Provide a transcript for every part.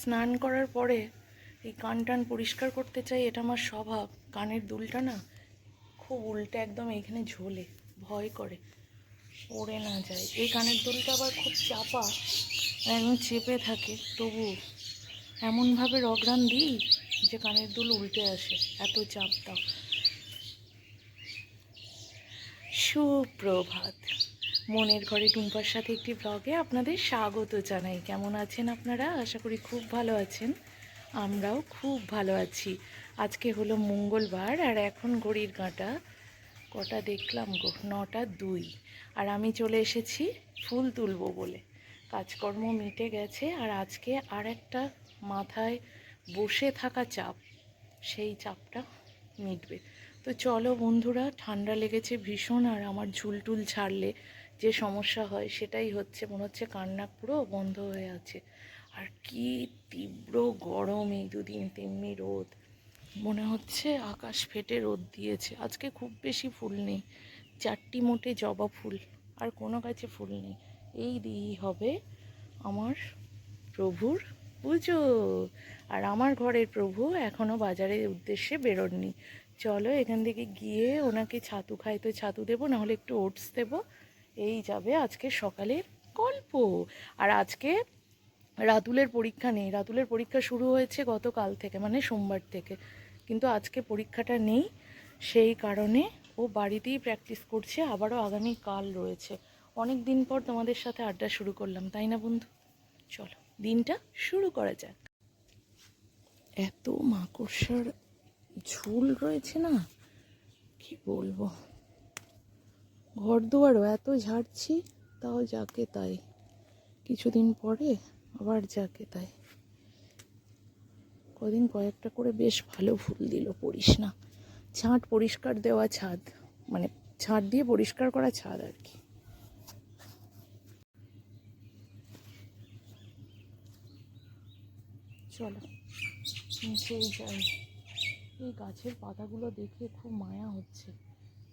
স্নান করার পরে এই কান টান পরিষ্কার করতে চাই, এটা আমার স্বভাব। কানের দুলটা না খুব উল্টে একদম এখানে ঝোলে, ভয় করে। পড়ে না যায়। এই কানের দুলটা আবার খুব চাপা, একদম চেপে থাকে। তবু এমনভাবে রগড়ান দিই যে কানের দুল উল্টে আসে, এত চাপটা। সুপ্রভাত। মনের ঘরে টুম্পার সাথে একটি ব্লগে আপনাদের স্বাগত জানাই। কেমন আছেন আপনারা? আশা করি খুব ভালো আছেন। আমরাও খুব ভালো আছি। আজকে হলো মঙ্গলবার আর এখন ঘড়ির কাঁটা। কটা দেখলাম গো? নটা দুই। আর আমি চলে এসেছি ফুল তুলবো বলে। কাজকর্ম মিটে গেছে আর আজকে আর একটা মাথায় বসে থাকা চাপ। সেই চাপটা মিটবে। তো চলো বন্ধুরা, ঠান্ডা লেগেছে ভীষণ আর আমার ঝুলটুল ছাড়লে যে সমস্যা হয় সেটাই হচ্ছে, মনে হচ্ছে কান্না পুরো বন্ধ হয়ে আছে। আর কি তীব্র গরম এই দুদিন, তেমনি রোদ। মনে হচ্ছে আকাশ ফেটে রোদ দিয়েছে। আজকে খুব বেশি ফুল নেই। চারটি মোটে জবা ফুল, আর কোনো গাছে ফুল নেই। এই দিয়েই হবে আমার প্রভুর পুজো। আর আমার ঘরের প্রভু এখনও বাজারের উদ্দেশ্যে বেরোননি। চলো এখান থেকে গিয়ে ওনাকে ছাতু খাই, তো ছাতু দেবো, নাহলে একটু ওটস দেবো। এই যাবে আজকে সকালের গল্প। আর আজকে রাতুলের পরীক্ষা নেই। রাতুলের পরীক্ষা শুরু হয়েছে গতকাল থেকে মানে সোমবার থেকে। কিন্তু আজকে পরীক্ষাটা নেই, সেই কারণে ও বাড়িতেই প্র্যাকটিস করছে, আবারও আগামী কাল রয়েছে। অনেক দিন পর তোমাদের সাথে আড্ডা শুরু করলাম, তাই না বন্ধু? চলো, দিনটা শুরু করা যাক। এত মাকড়সার ঝুল রয়েছে না? কি বলব? ঘর দুয়ারও এত ঝাড়ছি, তাও যাকে তাই। কিছুদিন পরে আবার যাকে তাই। কদিন কয়েকটা করে বেশ ভালো ফুল দিল পড়িস না ছাদ পরিষ্কার দেওয়া ছাদ মানে ছাদ দিয়ে পরিষ্কার করা ছাদ আর কি। চলো নিচেই যাই। এই গাছের পাতাগুলো দেখে খুব মায়া হচ্ছে,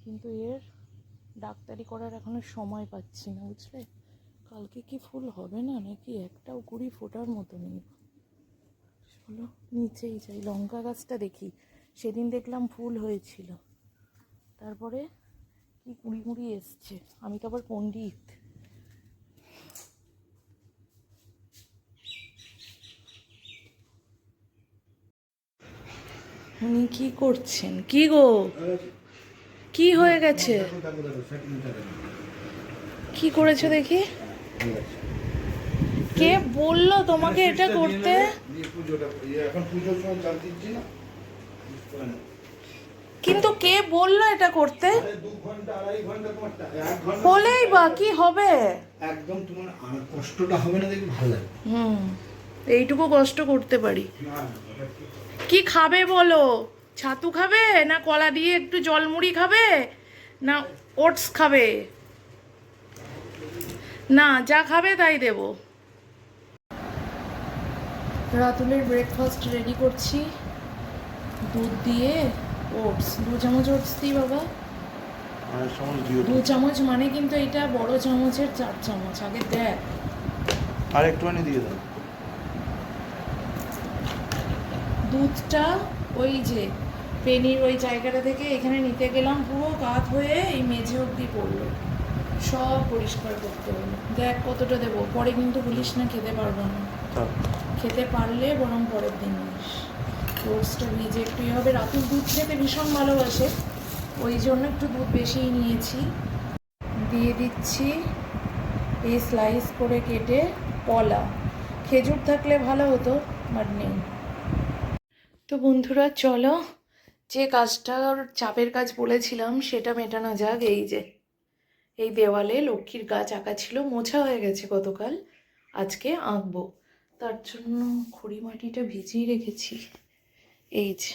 কিন্তু এর ডাক্তারি করার এখনও সময় পাচ্ছি না, বুঝলে? কালকে কি ফুল হবে না নাকি? একটাও কুড়ি ফোটার মতো নেই। চলো, নিচেই যাই, লঙ্কা গাছটা দেখি। সেদিন দেখলাম ফুল হয়েছিল। তারপরে কি কুড়ি কুড়ি এসছে? আমি তো আবার পণ্ডিত। উনি কি করছেন? কি গো? কি হয়ে গেছে? কি করেছ দেখি? কে বলল তোমাকে এটা করতে? কিন্তু কে বলল এটা করতে? হলেই বা কি হবে? একদম তোমার কষ্টটা হবে না দেখি ভালো লাগবে। হুম এইটুকু কষ্ট করতে পারি। কি খাবে বলো? ছাতু খাবে না কলা দিয়ে একটু জলমুড়ি খাবে না ওটস খাবে? না যা খাবে তাই দেব। রাতুলের ব্রেকফাস্ট রেডি করছি। দুধ দিয়ে ওটস। দু চামচ ওটস দিই বাবা। দু চামচ মানে কিন্তু এটা বড় চামচের চার চামচ। আগে দেখ। আর একটুখানি দিয়ে দাও। দুধটা ওই যে পেনির ওই জায়গাটা থেকে এখানে নিতে গেলাম পুরো কাত হয়ে এই মেঝে অবধি পড়ল। সব পরিষ্কার করতে হলো। দেখ কতটা দেবো পরে কিন্তু বলিস না খেতে পারব না। খেতে পারলে বরং পরের দিন নিস। রোজটা ভিজে একটু ইয়ে হবে। রাতুর দুধ খেতে ভীষণ ভালোবাসে ওই জন্য একটু দুধ বেশিই নিয়েছি। দিয়ে দিচ্ছি এই স্লাইস করে কেটে কলা। খেজুর থাকলে ভালো হতো বাট নেই। তো বন্ধুরা চলো যে কাজটার চাপের কাজ বলেছিলাম, সেটা মেটানো যাক। এই যে, এই দেওয়ালে লক্ষ্মীর গাছ আঁকা ছিল, মোছা হয়ে গেছে গতকাল। আজকে আঁকবো। তার জন্য খড়ি মাটিটা ভিজিয়ে রেখেছি। এই যে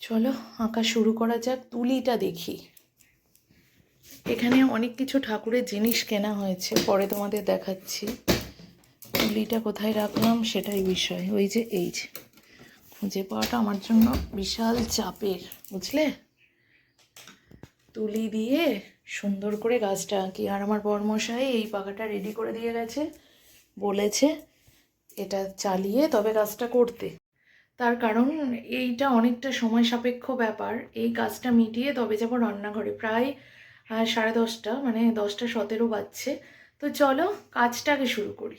চলো আঁকা শুরু করা যাক, তুলিটা দেখি। এখানে অনেক কিছু ঠাকুরের জিনিস কেনা হয়েছে, পরে তোমাদের দেখাচ্ছি। তুলিটা কোথায় রাখলাম সেটাই বিষয়। ওই যে, এই যে। খুঁজে পাওয়াটা আমার জন্য বিশাল চাপের, বুঝলে? তুলি দিয়ে সুন্দর করে গাছটা আঁকি। আর আমার বরমশাই এই পাখাটা রেডি করে দিয়ে গেছে। বলেছে এটা চালিয়ে তবে কাজটা করতে। তার কারণ এইটা অনেকটা সময় সাপেক্ষ ব্যাপার। এই কাজটা মিটিয়ে তবে যাব রান্নাঘরে। প্রায় সাড়ে দশটা মানে দশটা সতেরো বাজছে। তো চলো কাজটাকে শুরু করি।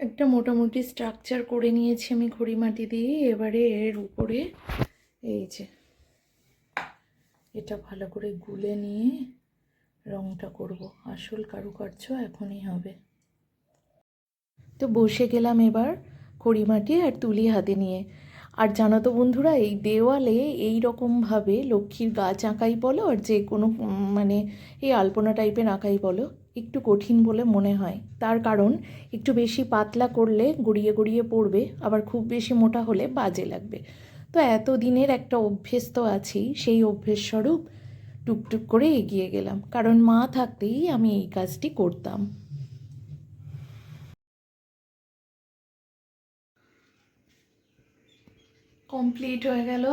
একটা মোটামুটি স্ট্রাকচার করে নিয়েছি আমি খড়ি মাটি দিয়ে এবারে এর উপরে এই যে, এটা ভালো করে গুলে নিয়ে রংটা করব। আসল কারুকার্য এখনই হবে। তো বসে গেলাম এবার খড়িমাটি আর তুলি হাতে নিয়ে। আর জানো তো বন্ধুরা, এই দেওয়ালে এই রকমভাবে লক্ষ্মীর গাছ আঁকাই বলো আর যে কোনো মানে এই আলপনা টাইপের আঁকাই বলো। একটু কঠিন বলে মনে হয়। তার কারণ, একটু বেশি পাতলা করলে গড়িয়ে গড়িয়ে পড়বে, আবার খুব বেশি মোটা হলে বাজে লাগবে। তো এত দিনের একটা অভ্যেস তো আছেই, সেই অভ্যেস স্বরূপ টুকটুক করে এগিয়ে গেলাম, কারণ মা থাকতেই আমি এই কাজটি করতাম। কমপ্লিট হয়ে গেল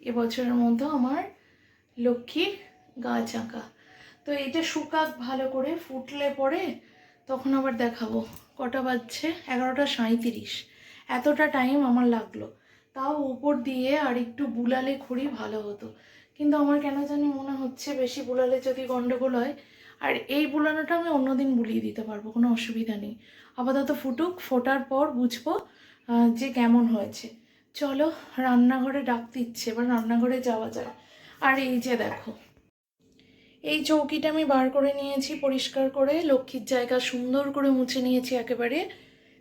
এবছরের মতো আমার লক্ষ্মীর গাছ আঁকা তো এটা শুকাক ভালো করে ফুটলে পরে তখন আবার দেখাবো। কটা বাজছে? এগারোটা সাঁইত্রিশ। এতটা টাইম আমার লাগল। তাও উপর দিয়ে আর একটু বুলালে খুবই ভালো হতো। কিন্তু আমার কেন জানি মনে হচ্ছে বেশি বুলালে যদি গন্ডগোল হয়, আর এই বুলানোটা আমি অন্যদিন বুলিয়ে দিতে পারব, কোনো অসুবিধা নেই। আপাতত ফুটুক, ফোটার পর বুঝব যে কেমন হয়েছে। চলো, রান্নাঘরে ডাকতে ইচ্ছে, এবার রান্নাঘরে যাওয়া যায় আর এই যে দেখো এই চৌকিটা আমি বার করে নিয়েছি, পরিষ্কার করে, লক্ষ্মীর জায়গা সুন্দর করে মুছে নিয়েছি একেবারে,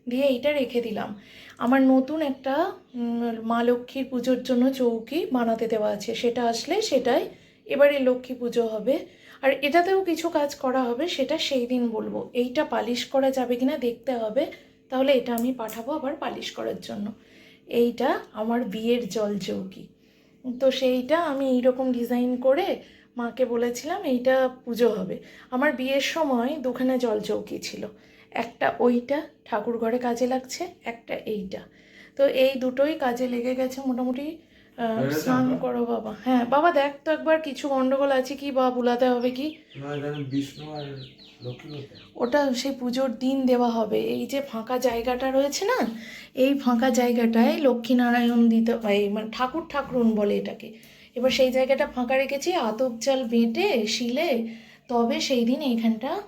দিয়ে এইটা রেখে দিলাম। আমার নতুন একটা মা লক্ষ্মীর পুজোর জন্য চৌকি বানাতে দেওয়া আছে, সেটা আসলে সেটাই, এবারে লক্ষ্মী পুজো হবে। আর এটাতেও কিছু কাজ করা হবে, সেটা সেই দিন বলব। এইটা পালিশ করা যাবে কিনা দেখতে হবে, তাহলে এটা আমি পাঠাবো আবার পালিশ করার জন্য। এইটা আমার বিয়ের জল চৌকি। তো সেইটা আমি এইরকম ডিজাইন করে মাকে বলেছিলাম এইটা পুজো হবে। আমার বিয়ের সময় দুখানা জল চৌকি ছিল। একটা ওইটা ঠাকুর ঘরে কাজে লাগছে একটা এইটা। তো এই দুটোই কাজে লেগে গেছে মোটামুটি হয়ে স্নান করো বাবা। হ্যাঁ বাবা দেখ তো একবার কিছু গন্ডগোল আছে কি বা বুলাতে হবে কি? ওটা সেই পুজোর দিন দেওয়া হবে। এই যে ফাঁকা জায়গাটা রয়েছে না এই ফাঁকা জায়গাটায় লক্ষ্মীনারায়ণ দিতে এই মানে ঠাকুর ঠাকুরুন বলে এটাকে। এবার সেই জায়গাটা ফাঁকা রেখেছি আতপ চাল বেটে শিলে তবে সেই দিন এইখানটা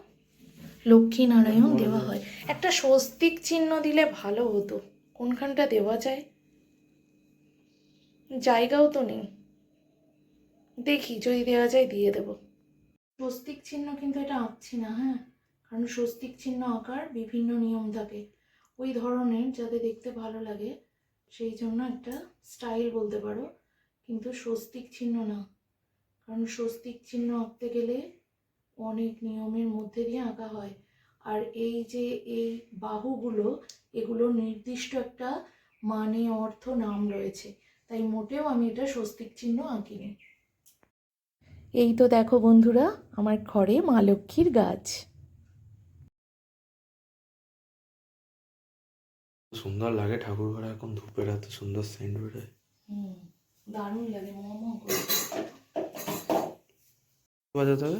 লক্ষ্মীনারায়ণ দেওয়া হয়। একটা স্বস্তিক চিহ্ন দিলে ভালো হতো। কোনখানটা দেওয়া যায়? জায়গাও তো নেই। দেখি যদি দেওয়া যায় দিয়ে দেবো। স্বস্তিক চিহ্ন কিন্তু এটা আঁকছি না হ্যাঁ? কারণ স্বস্তিক চিহ্ন আঁকার বিভিন্ন নিয়ম থাকে। ওই ধরনের যাতে দেখতে ভালো লাগে সেই জন্য একটা স্টাইল বলতে পারো। কিন্তু স্বস্তিক চিহ্ন না। কারণ স্বস্তিক চিহ্ন আঁকতে গেলে অনেক নিয়মের মধ্যে দিয়ে আঁকা হয়। আর এই যে এই বাহুগুলো এগুলো নির্দিষ্ট একটা মানে অর্থ নাম রয়েছে। তাই মোটেও আমি এটা স্বস্তিক চিহ্ন আঁকিনি। এই তো দেখো বন্ধুরা আমার ঘরে মা লক্ষ্মীর গাছ। সুন্দর লাগে ঠাকুর ঘরে এখন ধূপের এত সুন্দর সেন্ট বেরোয়। হুম। দারুণ লাগে মোমো করে। বাজাতে হবে?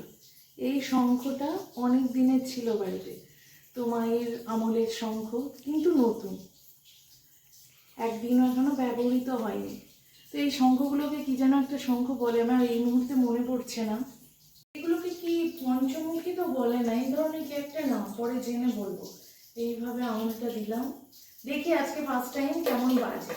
এই শঙ্খটা অনেক দিনের ছিল বাড়িতে। তো মায়ের আমলের শঙ্খ কিন্তু নতুন। একদিনও এখনও ব্যবহৃত হয়নি। তো এই শঙ্খগুলোকে কি যেন একটা শঙ্খ বলে আমার এই মুহূর্তে মনে পড়ছে না। এগুলোকে কি পঞ্চমুখী তো বলে না এই ধরনের কি একটা না পরে জেনে বলব। এইভাবে আমলটা দিলাম। দেখি আজকে ফার্স্ট টাইম কেমন বাজে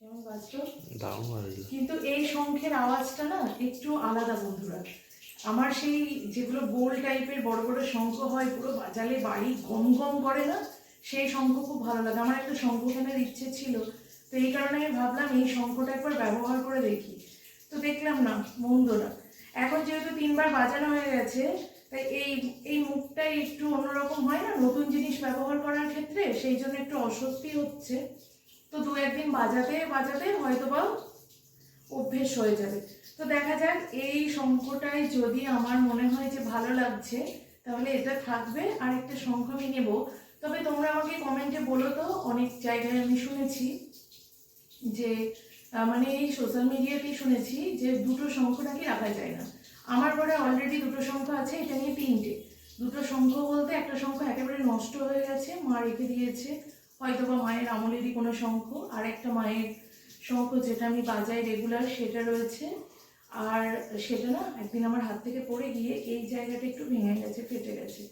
কেমন বাজলো দারুণ বাজলো কিন্তু এই শঙ্খের আওয়াজটা না একটু আলাদা বন্ধুরা। আমার সেই যেগুলো গোল টাইপের বড় বড় শঙ্খ হয়, পুরো বাজালে বাড়ি গম গম করে না, সেই শঙ্খ খুব ভালো লাগে। আমার একটা শঙ্খ কেনার ইচ্ছে ছিল, তো এই কারণে আমি ভাবলাম এই শঙ্খটা একবার ব্যবহার করে দেখি। তো দেখলাম না মন্দ না এখন যেহেতু তিনবার বাজানো হয়ে গেছে, তাই এই এই মুখটাই একটু অন্যরকম হয় না? নতুন জিনিস ব্যবহার করার ক্ষেত্রে সেই জন্য একটু অস্বস্তি হচ্ছে। তো দু একদিন বাজাতে বাজাতে হয়তোবা অভ্যেস হয়ে যাবে। তো দেখা যাক, এই শঙ্খটাই যদি আমার মনে হয় যে ভালো লাগছে, তাহলে এটা থাকবে। আর একটা শঙ্খ আমি নেব। তবে তোমরা আমাকে কমেন্টে বলো তো, অনেক জায়গায় আমি শুনেছি যে মানে এই সোশ্যাল মিডিয়াতেই শুনেছি যে দুটো শঙ্খ নাকি রাখা যায় না। আমার ঘরে অলরেডি দুটো শঙ্খ আছে, এটা নিয়ে তিনটে। দুটো শঙ্খ বলতে একটা শঙ্খ একেবারে নষ্ট হয়ে গেছে, মা রেখে দিয়েছে। হয়তো বা মায়ের আমলেরই কোনো শঙ্খ আর একটা মায়ের শঙ্খ যেটা আমি বাজাই রেগুলার সেটা রয়েছে। আর সেটা না একদিন আমার হাত থেকে পড়ে গিয়ে এই জায়গাটা একটু ভেঙে গেছে, ফেটে গেছে।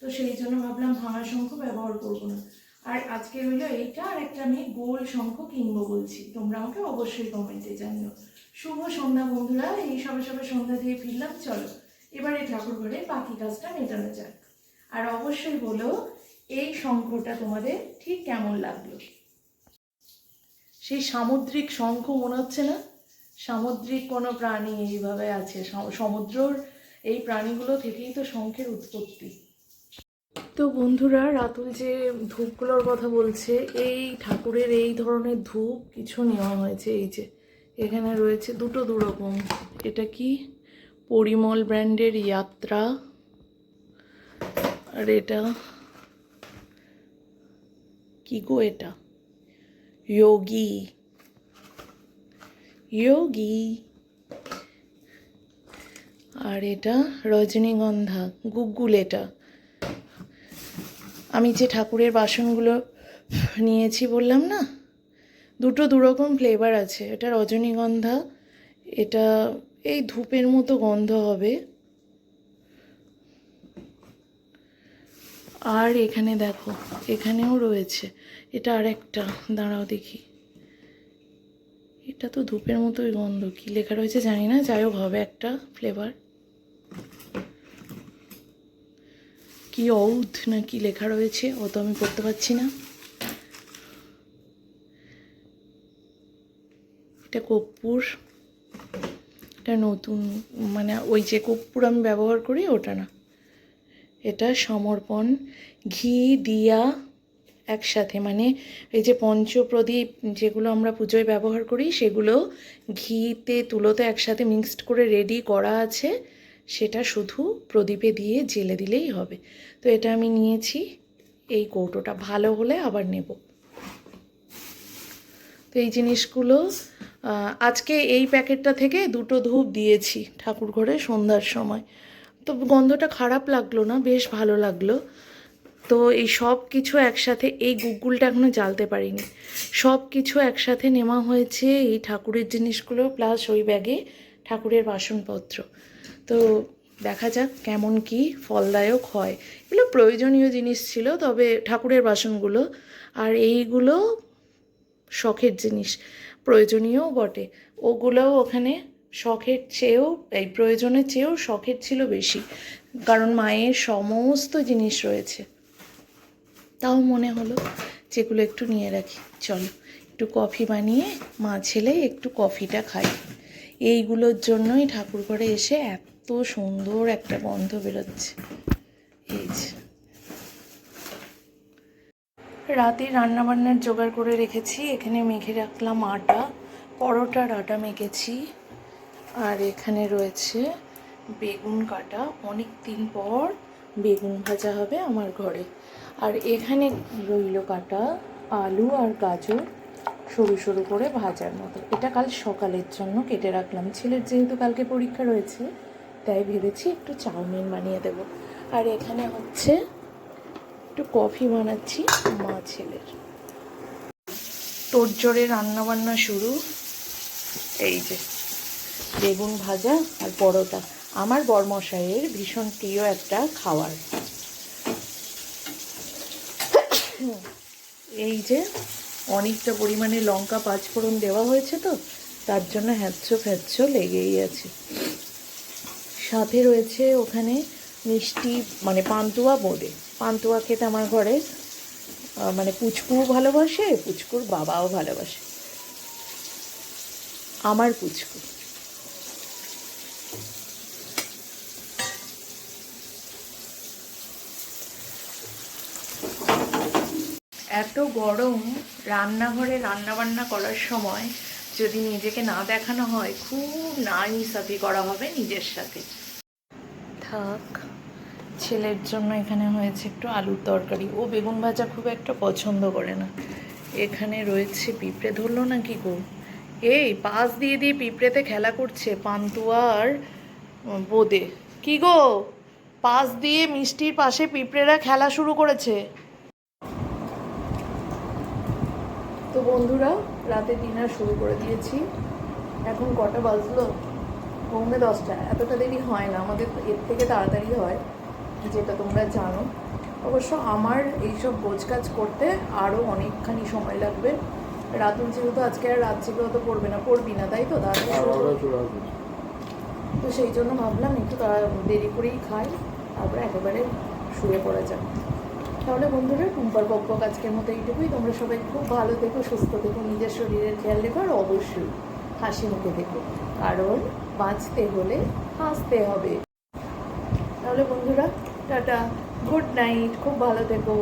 তো সেই জন্য ভাবলাম ভাঙা শঙ্খ ব্যবহার করব না। আর আজকে হইল এইটা আর একটা আমি গোল শঙ্খ কিনবো বলছি। তোমরা আমাকে অবশ্যই কমেন্টে জানিও। শুভ সন্ধ্যা বন্ধুরা, এই সবে সবে সন্ধ্যা দিয়ে ফিরলাম, চলো। এবারে ঠাকুর ঘরে বাকি কাজটা মেটানো যাক। আর অবশ্যই বলো, এই শঙ্খটা তোমাদের ঠিক কেমন লাগল? সেই সামুদ্রিক শঙ্খ মনে হচ্ছে না? সামুদ্রিক কোনো প্রাণী এইভাবে আছে। সম- সমুদ্রর এই প্রাণীগুলো থেকেই তো শঙ্খের উৎপত্তি। তো বন্ধুরা, রাতুল যে ধূপগুলোর কথা বলছে, এই ঠাকুরের এই ধরনের ধূপ কিছু নেওয়া হয়েছে। এই যে, এখানে রয়েছে দুটো দু রকম এটা কি? পরিমল ব্র্যান্ডের যাত্রা আর এটা, কি গো এটা? যোগী। যোগী আর এটা রজনীগন্ধা, গুগ্গুল এটা। আমি যে ঠাকুরের বাসনগুলো নিয়েছি বললাম না, দুটো দুরকম ফ্লেভার আছে। এটা রজনীগন্ধা, এটা এই ধূপের মতো গন্ধ হবে। আর এখানে দেখো, এখানেও রয়েছে। এটা আর একটা দাঁড়াও দেখি। এটা তো ধূপের মতোই গন্ধ। কি লেখা রয়েছে জানি না, যাই হোক হবে একটা ফ্লেভার কি ঔধ না কি লেখা রয়েছে, ও তো আমি পড়তে পারছি না। এটা কর্পূর এটা নতুন মানে ওই যে কর্পূর আমি ব্যবহার করি, ওটা না। এটা সমর্পণ, ঘি দিয়া একসাথে। মানে এই যে পঞ্চপ্রদীপ যেগুলো আমরা পুজোয় ব্যবহার করি, সেগুলো ঘিতে, তুলোতে একসাথে মিক্সড করে রেডি করা আছে। সেটা শুধু প্রদীপে দিয়ে জেলে দিলেই হবে। তো এটা আমি নিয়েছি। এই কৌটোটা ভালো হলে আবার নেব। তো এই জিনিসগুলো আজকে এই প্যাকেটটা থেকে দুটো ধূপ দিয়েছি ঠাকুর ঘরে সন্ধ্যার সময়। তো গন্ধটা খারাপ লাগল না, বেশ ভালো লাগল। তো এই সব কিছু একসাথে, এই গুগলটা এখনও জ্বালতে পারিনি। সব কিছু একসাথে নেওয়া হয়েছে এই ঠাকুরের জিনিসগুলো প্লাস ওই ব্যাগে ঠাকুরের বাসনপত্র। তো দেখা যাক কেমন কি ফলদায়ক হয়। এগুলো প্রয়োজনীয় জিনিস ছিল, তবে ঠাকুরের বাসনগুলো আর এইগুলো শখের জিনিস প্রয়োজনীয়ও বটে। ওগুলোও ওখানে শখের চেয়েও, এই প্রয়োজনের চেয়েও শখের ছিল বেশি, কারণ মায়ের সমস্ত জিনিস রয়েছে। তাও মনে হলো যেগুলো একটু নিয়ে রাখি। চলো, একটু কফি বানিয়ে মা ছেলে একটু কফিটা খাই। এইগুলোর জন্যই ঠাকুর ঘরে এসে এত সুন্দর একটা গন্ধ বেরোচ্ছে। এই যে। রাতে রান্নাবান্নার জোগাড় করে রেখেছি, এখানে মেখে রাখলাম আটা, পরোটার আটা মেখেছি, আর এখানে রয়েছে বেগুন কাটা। অনেক দিন পর বেগুন ভাজা হবে আমার ঘরে। আর এখানে রইল কাটা, আলু আর গাজর সরু সরু করে ভাজার মতো। এটা কাল সকালের জন্য কেটে রাখলাম। ছেলের যেহেতু কালকে পরীক্ষা রয়েছে, তাই ভেবেছি একটু চাউমিন বানিয়ে দেব। আর এখানে হচ্ছে একটু কফি বানাচ্ছি মা ছেলের। তোরজোরে রান্নাবান্না শুরু। এই যে, বেগুন ভাজা আর পরোটা। আমার বরমশাইয়ের ভীষণ প্রিয় একটা খাবার এই যে অনেকটা পরিমাণে লঙ্কা পাঁচফোড়ন দেওয়া হয়েছে তো, তার জন্য হ্যাচ্ছো ফ্যাচ্ছো লেগেই আছে। সাথে রয়েছে ওখানে মিষ্টি মানে পান্তুয়া বোঁদে। পান্তুয়া খেতে আমার ঘরে মানে পুচকুও ভালোবাসে, পুচকুর বাবাও ভালোবাসে। আমার পুচকু। এত গরম রান্নাঘরে রান্না বান্না করার সময় যদি নিজেকে না দেখানো হয়, খুব না করা হবে নিজের সাথে। থাক, ছেলের জন্য এখানে হয়েছে একটু আলুর তরকারি। ও বেগুন ভাজা খুব একটা পছন্দ করে না। এখানে রয়েছে পিঁপড়ে ধরলো না কি গো? এই, পাশ দিয়ে দিয়ে পিঁপড়েতে খেলা করছে পান্তুয়ার বোদে। কি গো? পাশ দিয়ে মিষ্টির পাশে পিঁপড়েরা খেলা শুরু করেছে। তো বন্ধুরা রাতে ডিনার শুরু করে দিয়েছি। এখন কটা বাজলো? পৌনে দশটা। এতটা দেরি হয় না আমাদের এর থেকে তাড়াতাড়ি হয় যেটা তোমরা জানো। অবশ্য আমার এইসব কাজ করতে আরও অনেকখানি সময় লাগবে। রাতুল যেহেতু আজকে আর রাত জেগে অত পড়বে না পড়বি না তাই তো? তাড়াতাড়ি তো সেই জন্য ভাবলাম একটু তাড়া দেরি করেই খাই তারপরে একেবারে শুয়ে পড়া যাক। তাহলে বন্ধুরা টুম্পার বকবক আজকের মতো এইটুকুই। তোমরা সবাই খুব ভালো দেখো সুস্থ দেখো নিজের শরীরের খেয়াল রেখো আর অবশ্যই হাসি মুখে দেখো কারণ বাঁচতে হলে হাসতে হবে। তাহলে বন্ধুরা, টাটা। Good night. খুব ভালো থেকো।